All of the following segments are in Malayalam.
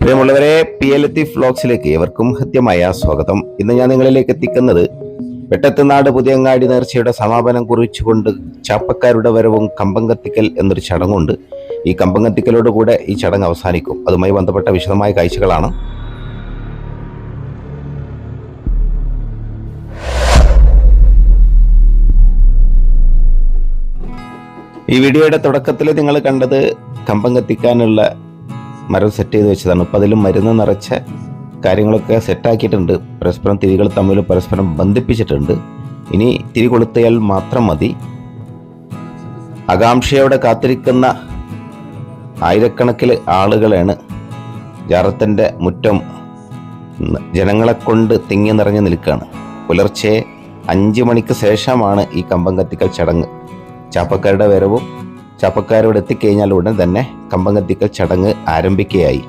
പ്രിയമുള്ളവരെ പി എൽ എത്തി ഫ്ലോക്സിലേക്ക് ഏവർക്കും ഹൃദ്യമായ സ്വാഗതം. ഇന്ന് ഞാൻ നിങ്ങളിലേക്ക് എത്തിക്കുന്നത് വെട്ടത്തുനാട് പുതിയങ്ങാടി നേർച്ചയുടെ സമാപനം കുറിച്ചുകൊണ്ട് ചാപ്പക്കാരുടെ വരവും കമ്പം കത്തിക്കൽ എന്നൊരു ചടങ്ങുണ്ട്. ഈ കമ്പം കത്തിക്കലോടുകൂടെ ഈ ചടങ്ങ് അവസാനിക്കും. അതുമായി ബന്ധപ്പെട്ട വിശദമായ കാഴ്ചകളാണ്. ഈ വീഡിയോയുടെ തുടക്കത്തിൽ നിങ്ങൾ കണ്ടത് കമ്പം കത്തിക്കാനുള്ള മരം സെറ്റ് ചെയ്ത് വെച്ചതാണ്. അപ്പോൾ അതിലും മരുന്ന് നിറച്ച കാര്യങ്ങളൊക്കെ സെറ്റാക്കിയിട്ടുണ്ട് പരസ്പരം തിരികൾ തമ്മിൽ പരസ്പരം ബന്ധിപ്പിച്ചിട്ടുണ്ട്. ഇനി തിരി കൊളുത്തിയാൽ മാത്രം മതി. ആകാംക്ഷയോടെ കാത്തിരിക്കുന്ന ആയിരക്കണക്കിൽ ആളുകളാണ് ജാറത്തിന്റെ മുറ്റം ജനങ്ങളെ കൊണ്ട് തിങ്ങി നിറഞ്ഞു നിൽക്കുകയാണ്. പുലർച്ചെ അഞ്ച് മണിക്ക് ശേഷമാണ് ഈ കമ്പം കത്തിക്കൽ ചടങ്ങ്. ചാപ്പക്കാരുടെ വരവും ചാപ്പക്കാരോട് എത്തിക്കഴിഞ്ഞാൽ ഉടൻ തന്നെ കമ്പം കത്തിക്കൽ ചടങ്ങ് ആരംഭിക്കുകയായി.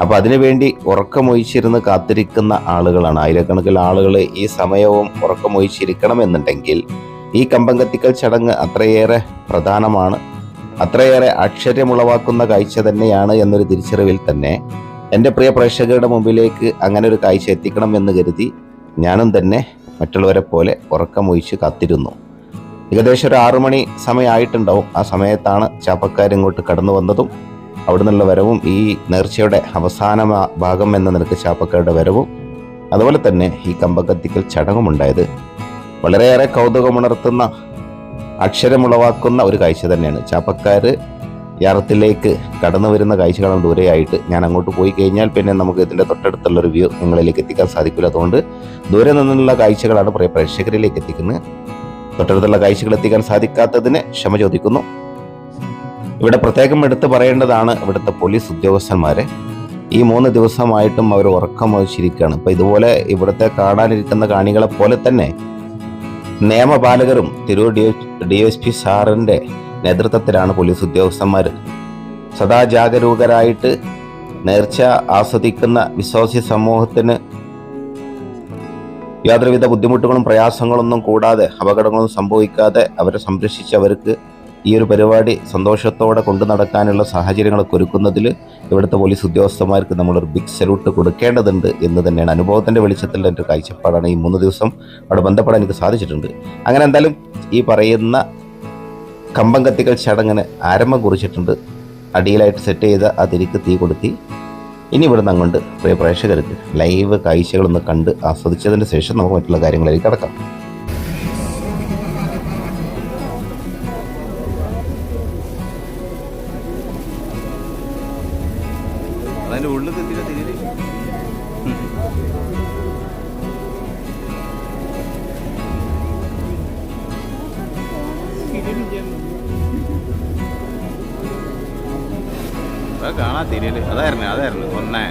അപ്പോൾ അതിനുവേണ്ടി ഉറക്കമൊഴിച്ചിരുന്ന് കാത്തിരിക്കുന്ന ആളുകളാണ്. ആയിരക്കണക്കിന് ആളുകൾ ഈ സമയവും ഉറക്കമൊഴിച്ചിരിക്കണമെന്നുണ്ടെങ്കിൽ ഈ കമ്പം കത്തിക്കൽ ചടങ്ങ് അത്രയേറെ പ്രധാനമാണ്. അത്രയേറെ ആശ്ചര്യമുളവാക്കുന്ന കാഴ്ച തന്നെയാണ് എന്നൊരു തിരിച്ചറിവിൽ തന്നെ എന്റെ പ്രിയ പ്രേക്ഷകരുടെ മുമ്പിലേക്ക് അങ്ങനെ ഒരു കാഴ്ച എത്തിക്കണം എന്ന് കരുതി ഞാനും തന്നെ മറ്റുള്ളവരെ പോലെ ഉറക്കമൊഴിച്ച് കാത്തിരുന്നു. ഏകദേശം ഒരു ആറു മണി സമയമായിട്ടുണ്ടാവും. ആ സമയത്താണ് ചാപ്പക്കാർ ഇങ്ങോട്ട് കടന്നു വന്നതും അവിടെ നിന്നുള്ള വരവും ഈ നേർച്ചയുടെ അവസാന ഭാഗം എന്ന നിലയ്ക്ക് ചാപ്പക്കാരുടെ വരവും അതുപോലെ തന്നെ ഈ കമ്പകത്തിക്കൽ ചടങ്ങും ഉണ്ടായത് വളരെയേറെ കൗതുകമുണർത്തുന്ന അക്ഷരമുളവാക്കുന്ന ഒരു കാഴ്ച തന്നെയാണ്. ചാപ്പക്കാർ യാറത്തിലേക്ക് കടന്നു വരുന്ന കാഴ്ചകളും ദൂരെയായിട്ട് ഞാൻ അങ്ങോട്ട് പോയി കഴിഞ്ഞാൽ പിന്നെ നമുക്ക് ഇതിന്റെ തൊട്ടടുത്തുള്ള ഒരു വ്യൂ നിങ്ങളിലേക്ക് എത്തിക്കാൻ സാധിക്കില്ല. അതുകൊണ്ട് ദൂരെ നിന്നുള്ള കാഴ്ചകളാണ് പ്രേക്ഷകരിലേക്ക് എത്തിക്കുന്നത്. തൊട്ടടുത്തുള്ള കാഴ്ചകൾ എത്തിക്കാൻ സാധിക്കാത്തതിന് ക്ഷമ ചോദിക്കുന്നു. ഇവിടെ പ്രത്യേകം എടുത്തു പറയേണ്ടതാണ് ഇവിടുത്തെ പോലീസ് ഉദ്യോഗസ്ഥന്മാരെ. ഈ മൂന്ന് ദിവസമായിട്ടും അവർ ഉറക്കം വഹിച്ചിരിക്കുകയാണ്. ഇപ്പൊ ഇതുപോലെ ഇവിടുത്തെ കാണാനിരിക്കുന്ന കാണികളെ പോലെ തന്നെ നിയമപാലകരും Tirur D D S P സാറിന്റെ നേതൃത്വത്തിലാണ് പോലീസ് ഉദ്യോഗസ്ഥന്മാർ. സദാ ജാഗരൂകരായിട്ട് നേർച്ച ആസ്വദിക്കുന്ന വിശ്വാസി സമൂഹത്തിന് യാതൊരുവിധ ബുദ്ധിമുട്ടുകളും പ്രയാസങ്ങളൊന്നും കൂടാതെ അപകടങ്ങളൊന്നും സംഭവിക്കാതെ അവരെ സംരക്ഷിച്ച് അവർക്ക് ഈ ഒരു പരിപാടി സന്തോഷത്തോടെ കൊണ്ടു നടക്കാനുള്ള സാഹചര്യങ്ങളൊക്കെ ഒരുക്കുന്നതിൽ ഇവിടുത്തെ പോലീസ് ഉദ്യോഗസ്ഥന്മാർക്ക് നമ്മളൊരു ബിഗ് സല്യൂട്ട് കൊടുക്കേണ്ടതുണ്ട് എന്ന് തന്നെയാണ്. അനുഭവത്തിന്റെ വെളിച്ചത്തിൽ എന്റെ കാഴ്ചപ്പാടാണ് ഈ മൂന്ന് ദിവസം അവിടെ ബന്ധപ്പെടാൻ എനിക്ക് സാധിച്ചിട്ടുണ്ട്. അങ്ങനെ എന്തായാലും ഈ പറയുന്ന കമ്പം കത്തിക്കൽ ചടങ്ങിന് ആരംഭം കുറിച്ചിട്ടുണ്ട്. അടിയിലായിട്ട് സെറ്റ് ചെയ്ത അതിരിക്ക് തീ കൊടുത്തി ഇനി ഇവിടുന്ന് അങ്ങോട്ട് പ്രിയ പ്രേക്ഷകർക്ക് ലൈവ് കാഴ്ചകളൊന്ന് കണ്ട് ആസ്വദിച്ചതിന് ശേഷം നമുക്ക് മറ്റുള്ള കാര്യങ്ങളിലേക്ക് കടക്കാം. അതിന്റെ ഉള്ളിൽ എന്തിനാ തിരിയൽ? അത് കാണാ തിരിയല് അതായിരുന്നു അതായിരുന്നു ഒന്നേ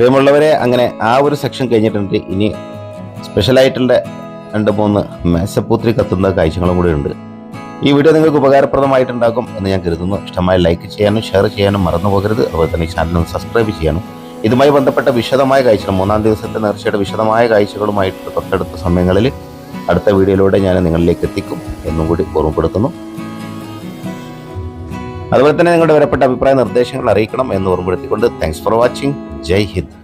പ്രിയമുള്ളവരെ അങ്ങനെ ആ ഒരു സെക്ഷൻ കഴിഞ്ഞിട്ടുണ്ട്. ഇനി സ്പെഷ്യലായിട്ടുള്ള രണ്ട് മൂന്ന് മേശപ്പൂത്തിരി കത്തുന്ന കാഴ്ചകളും കൂടി ഉണ്ട്. ഈ വീഡിയോ നിങ്ങൾക്ക് ഉപകാരപ്രദമായിട്ടുണ്ടാകും എന്ന് ഞാൻ കരുതുന്നു. ഇഷ്ടമായി ലൈക്ക് ചെയ്യാനും ഷെയർ ചെയ്യാനും മറന്നു പോകരുത്. അതുപോലെ തന്നെ ചാനൽ സബ്സ്ക്രൈബ് ചെയ്യാനും. ഇതുമായി ബന്ധപ്പെട്ട വിശദമായ കാഴ്ചകൾ മൂന്നാം ദിവസത്തെ നേർച്ചയുടെ വിശദമായ കാഴ്ചകളുമായിട്ട് തൊട്ടടുത്ത സമയങ്ങളിൽ അടുത്ത വീഡിയോയിലൂടെ ഞാൻ നിങ്ങളിലേക്ക് എത്തിക്കും എന്നും കൂടി ഓർമ്മപ്പെടുത്തുന്നു. അതുപോലെ തന്നെ നിങ്ങളുടെ വിലപ്പെട്ട അഭിപ്രായ നിർദ്ദേശങ്ങൾ അറിയിക്കണം എന്ന് ഓർമ്മപ്പെടുത്തിക്കൊണ്ട് thanks for watching Jai Hind.